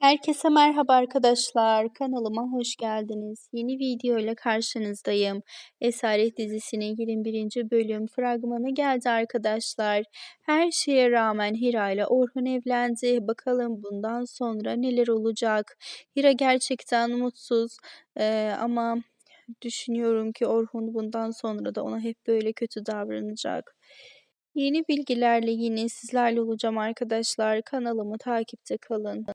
Herkese merhaba arkadaşlar. Kanalıma hoş geldiniz. Yeni video ile karşınızdayım. Esaret dizisinin 21. bölüm fragmanı geldi arkadaşlar. Her şeye rağmen Hira ile Orhun evlendi. Bakalım bundan sonra neler olacak? Hira gerçekten mutsuz ee, ama düşünüyorum ki Orhun bundan sonra da ona hep böyle kötü davranacak. Yeni bilgilerle yine sizlerle olacağım arkadaşlar. Kanalımı takipte kalın.